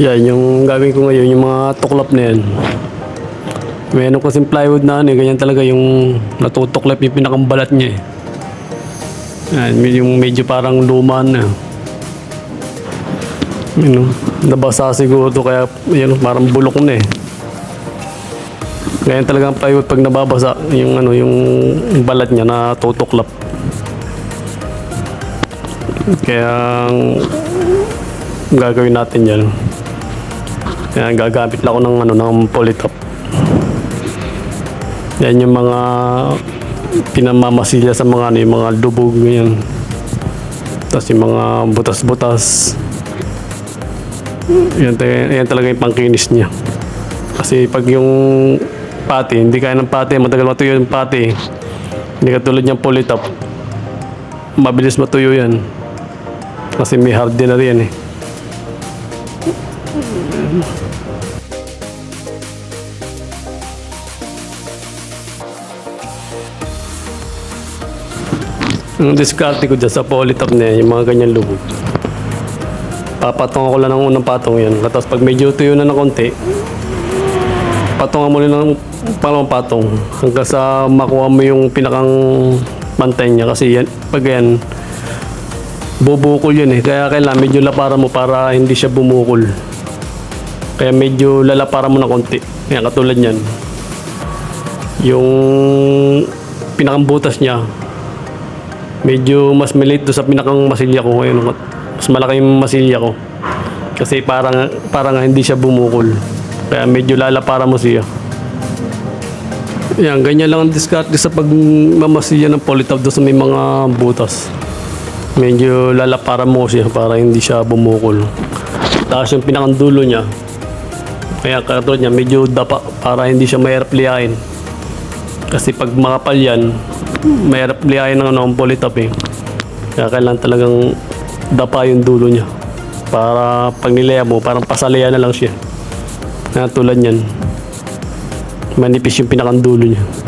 Yan, yung gagawin ko ngayon, yung mga tuklap na yan. Meron kasing plywood na ano, eh, ganyan talaga yung natutuklap yung pinakambalat niya eh. Yan, yung medyo parang luma na. Yun, nabasa siguro to kaya yun, parang bulok na eh. Ganyan talaga ang plywood pag nababasa, yung ano, yung balat niya na tutuklap. Kaya ang gagawin natin yan. Kaya gagamit lang ako ng ano ng polytop. Yan yung mga pinamamasilya sa mga ano, yung mga lubog ganyan. Tapos yung mga butas-butas. Yan, yan talaga yung pangkinis niya. Kasi pag yung pati, hindi kaya ng pati, matagal matuyo yung pati. Hindi katulad yung polytop. Mabilis matuyo yan. Kasi may hardener yan eh. Ang diskarte ko dyan sa polytop na yung mga ganyan lubog. Papatong ko lang ng unang patong yan. Tapos pag medyo tuyo na ng konti, patungan mo rin ng pangalawang patong hanggang sa makuha mo yung pinakang pantay niya. Kasi yan, pag yan, bubukol yun eh. Kaya kailangan medyo lapara mo para hindi siya bumukol. Kaya medyo lalapara mo na konti. Yan, katulad niyan. Yung pinakang butas niya, medyo mas doon sa pinakang masilya ko ngayon. Mas malaki yung masilya ko. Kasi parang, parang hindi siya bumukol. Kaya medyo lalapara mo siya. Yan, ganyan lang ang diskarte sa pagmamasilya ng polytop doon sa may mga butas. Medyo lalapara mo siya para hindi siya bumukol. Tapos yung pinakang dulo niya, kaya katulad niya, medyo dapa para hindi siya mahirap liyain. Kasi pag makapal yan, mahirap liyain ng ano, ang polytop eh. Kaya kailangan talagang dapa yung dulo niya. Para pag nilaya mo, parang pasalayan na lang siya. Kaya tulad niyan, manipis yung pinakang dulo niya.